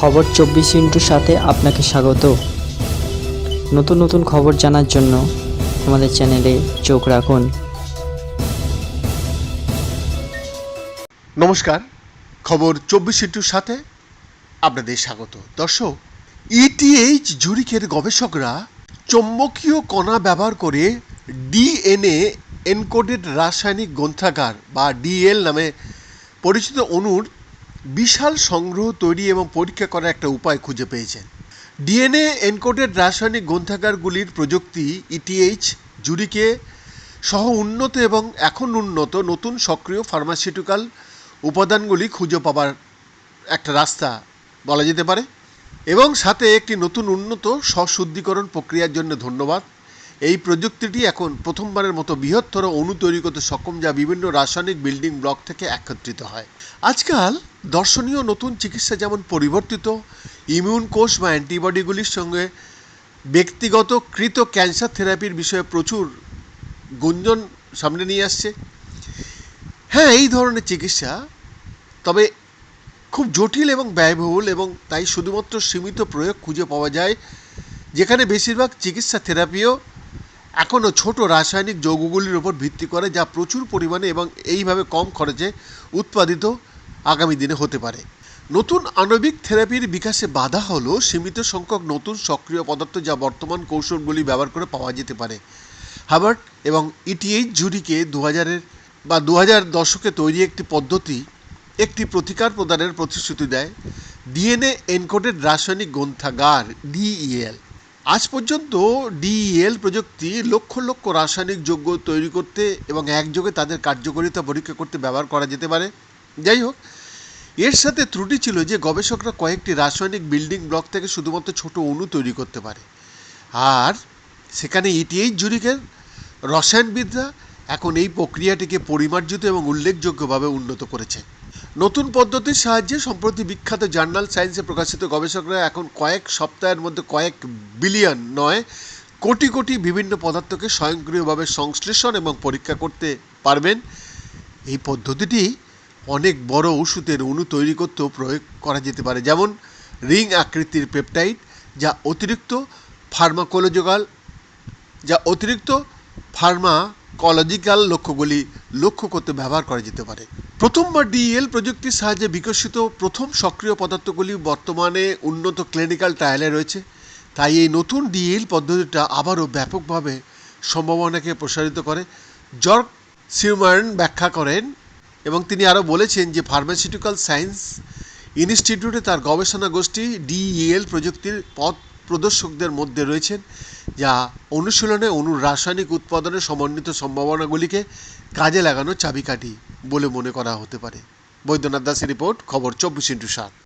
খবর চব্বিশ ইন্টুর সাথে আপনাকে স্বাগত। নতুন নতুন খবর জানার জন্য আমাদের চ্যানেলে চোখ রাখুন। নমস্কার, খবর চব্বিশ ইন্টুর সাথে আপনাদের স্বাগত। দর্শক ইটিএইচ জুরিকের গবেষকরা চৌম্বকীয় কণা ব্যবহার করে ডিএনএ এনকোডেড রাসায়নিক গ্রন্থাগার বা ডিএল নামে পরিচিত অণুর বিশাল সংগ্রহ, তৈরি এবং পরীক্ষা করার একটা উপায় খুঁজে পেয়েছেন। ডিএনএ এনকোডেড রাসায়নিক গ্রন্থাগারগুলির প্রযুক্তি, ইটিএইচ, জুরিকে সহ উন্নত এবং এখন উন্নত নতুন সক্রিয় ফার্মাসিউটিক্যাল উপাদানগুলি খুঁজে পাবার একটা রাস্তা বলা যেতে পারে। এবং সাথে একটি নতুন উন্নত স্বশুদ্ধিকরণ প্রক্রিয়ার জন্য ধন্যবাদ। এই প্রযুক্তিটি এখন প্রথমবারের মতো বৃহত্তর অণু তৈরি করতে সক্ষম, যা বিভিন্ন রাসায়নিক বিল্ডিং ব্লক থেকে একত্রিত হয়। আজকাল দর্শনীয় নতুন চিকিৎসা যেমন পরিবর্তিত ইমিউন কোষ বা অ্যান্টিবডিগুলির সঙ্গে ব্যক্তিগত কৃত ক্যান্সার থেরাপির বিষয়ে প্রচুর গুঞ্জন সামনে নিয়ে আসছে। হ্যাঁ এই ধরনের চিকিৎসা তবে খুব জটিল এবং ব্যয়বহুল এবং তাই শুধুমাত্র সীমিত প্রয়োগ খুঁজে পাওয়া যায়, যেখানে বেশিরভাগ চিকিৎসা থেরাপিও এখনও ছোট রাসায়নিক যৌগগুলির উপর ভিত্তি করে, যা প্রচুর পরিমাণে এবং এইভাবে কম খরচে উৎপাদিত আগামী দিনে হতে পারে। নতুন আণবিক থেরাপির বিকাশে বাধা হলো সীমিত সংখ্যক নতুন সক্রিয় পদার্থ যা বর্তমান কৌশলগুলি ব্যবহার করে পাওয়া যেতে পারে। হাবার্ট এবং ইটিএইচ জুরিকে দু হাজারের বা দু হাজার দশকে তৈরি একটি পদ্ধতি একটি প্রতিকার প্রদানের প্রতিশ্রুতি দেয়। ডিএনএ এনকোডেড রাসায়নিক গ্রন্থাগার, ডিইএল। আজ পর্যন্ত ডিইএল প্রযুক্তি লক্ষ লক্ষ রাসায়নিক যৌগ তৈরি করতে এবং একযোগে তাদের কার্যকারিতা পরীক্ষা করতে ব্যবহার করা যেতে পারে। যাই হোক, এর সাথে ত্রুটি ছিল যে গবেষকরা কয়েকটি রাসায়নিক বিল্ডিং ব্লক থেকে শুধুমাত্র ছোট অণু তৈরি করতে পারে। আর সেখানে ইটিএইচ জুরিকের রসায়নবিদরা এখন এই প্রক্রিয়াটিকে পরিমার্জিত এবং উল্লেখযোগ্যভাবে উন্নত করেছে। নতুন পদ্ধতির সাহায্যে সম্প্রতি বিখ্যাত জার্নাল সায়েন্সে প্রকাশিত গবেষকরা এখন কয়েক সপ্তাহের মধ্যে কয়েক বিলিয়ন নয়, কোটি কোটি বিভিন্ন পদার্থকে স্বয়ংক্রিয়ভাবে সংশ্লেষণ এবং পরীক্ষা করতে পারবেন। এই পদ্ধতিটি অনেক বড় ওষুধের অণু তৈরি করতেও প্রয়োগ করা যেতে পারে। যেমন রিং আকৃতির পেপটাইড, যা অতিরিক্ত ফার্মাকোলজিক্যাল, যা অতিরিক্ত ফার্মাকোলজিক্যাল লক্ষ্যগুলি লক্ষ্য করতে ব্যবহার করা যেতে পারে। প্রথমবার ডিএল প্রযুক্তির সাহায্যে বিকশিত প্রথম সক্রিয় পদার্থগুলি বর্তমানে উন্নত ক্লিনিক্যাল ট্রায়ালে রয়েছে। তাই এই নতুন ডিএল পদ্ধতিটা আবারও ব্যাপকভাবে সম্ভাবনাকে প্রসারিত করে। জর্ক সিউমার্ন ব্যাখ্যা করেন এবং তিনি আরও বলেছেন যে ফার্মাসিউটিক্যাল সায়েন্স ইনস্টিটিউটে তার গবেষণা গোষ্ঠী ডিইএল প্রযুক্তির পথ প্রদর্শকদের মধ্যে রয়েছেন, যা অনুশীলনে অনুর রাসায়নিক উৎপাদনের সমন্বিত সম্ভাবনাগুলিকে কাজে লাগানোর চাবিকাঠি বলে মনে করা হতে পারে। বৈদ্যনাথ দাসের রিপোর্ট, খবর চব্বিশ ইন্টু সাত।